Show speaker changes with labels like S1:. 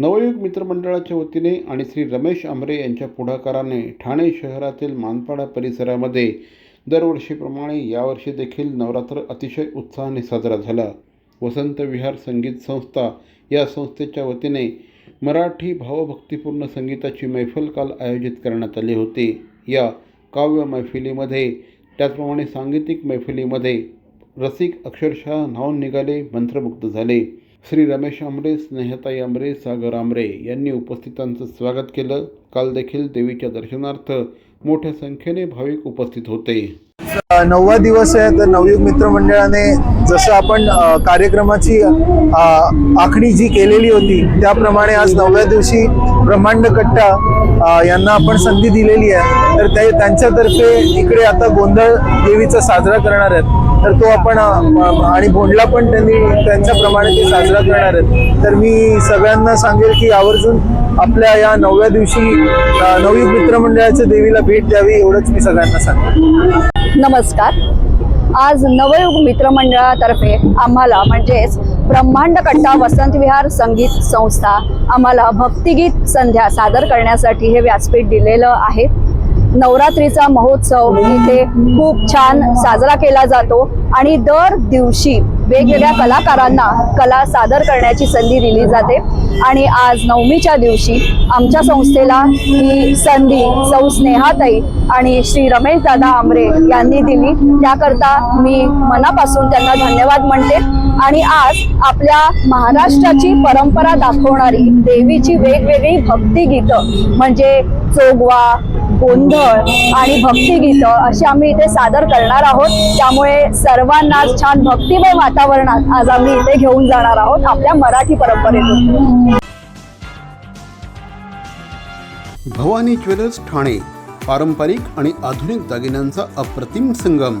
S1: नवयुग मित्रमंडळाच्या वतीने आणि श्री रमेश आमरे यांच्या पुढाकाराने ठाणे शहरातील मानपाडा परिसरामध्ये दरवर्षीप्रमाणे यावर्षी देखील नवरात्र अतिशय उत्साहाने साजरा झाला. वसंत विहार संगीत संस्था या संस्थेच्या वतीने मराठी भावभक्तीपूर्ण संगीताची मैफल काल आयोजित करण्यात आली होती. या काव्य मैफिलीमध्ये त्याचप्रमाणे सांगीतिक मैफिलीमध्ये रसिक अक्षरशः न्हावून निघाले मंत्रमुग्ध झाले. श्री रमेश आमरे स्नेहताई आमरे सागर आमरे यांनी उपस्थितांचं स्वागत केलं. काल देखील देवीच्या दर्शनार्थ मोठ्या संख्येने भाविक उपस्थित होते.
S2: नववा दिवस आहे तर नवयुग मित्र मंडळाने जसं आपण कार्यक्रमाची आखणी जी केलेली होती त्याप्रमाणे आज नवव्या दिवशी ब्रह्मांड कट्टा यांना आपण संधी दिलेली आहे. तर ते त्यांच्यातर्फे इकडे आता गोंधळ देवीचा साजरा करणार आहेत. तर तो आपण आणि भोंडला पण त्यांनी त्यांच्याप्रमाणे ते साजरा करणार आहेत. तर मी सगळ्यांना सांगेल की आवर्जून आपल्या या नवव्या दिवशी नवयुग मित्रमंडळाच्या देवीला भेट द्यावी एवढंच मी सगळ्यांना सांगेन
S3: नमस्कार. आज नवयुग मित्रमंडळातर्फे आम्हाला म्हणजेच ब्रह्मांड कट्टा वसंत विहार संगीत संस्था आम्हाला भक्तिगीत संध्या सादर करण्यासाठी हे व्यासपीठ दिलेलं आहे. नवरात्रीचा महोत्सव इथे खूप छान साजरा केला जातो आणि दर दिवशी वेगवेगळ्या कलाकारांना कला सादर करण्याची संधी दिली जाते. आणि आज नवमीच्या दिवशी आमच्या संस्थेला ही संधी सौ स्नेहाताई आणि श्री रमेश दादा आमरे यांनी दिली. त्याकरता मी मनापासून त्यांना धन्यवाद म्हणते. आणि आज आपल्या महाराष्ट्राची परंपरा दाखवणारी देवीची वेगवेगळी भक्तिगीतं म्हणजे चोगवा गोंधळ आणि भक्तिगीतं अशी आम्ही इथे सादर करणार आहोत. त्यामुळे सर्वांना छान भक्तिमय वातावरणात आज आम्ही इथे घेऊन जाणार आहोत आपल्या मराठी परंपरेतून.
S1: भवानी ज्वेलर्स ठाणे पारंपरिक आणि आधुनिक दागिन्यांचा अप्रतिम संगम.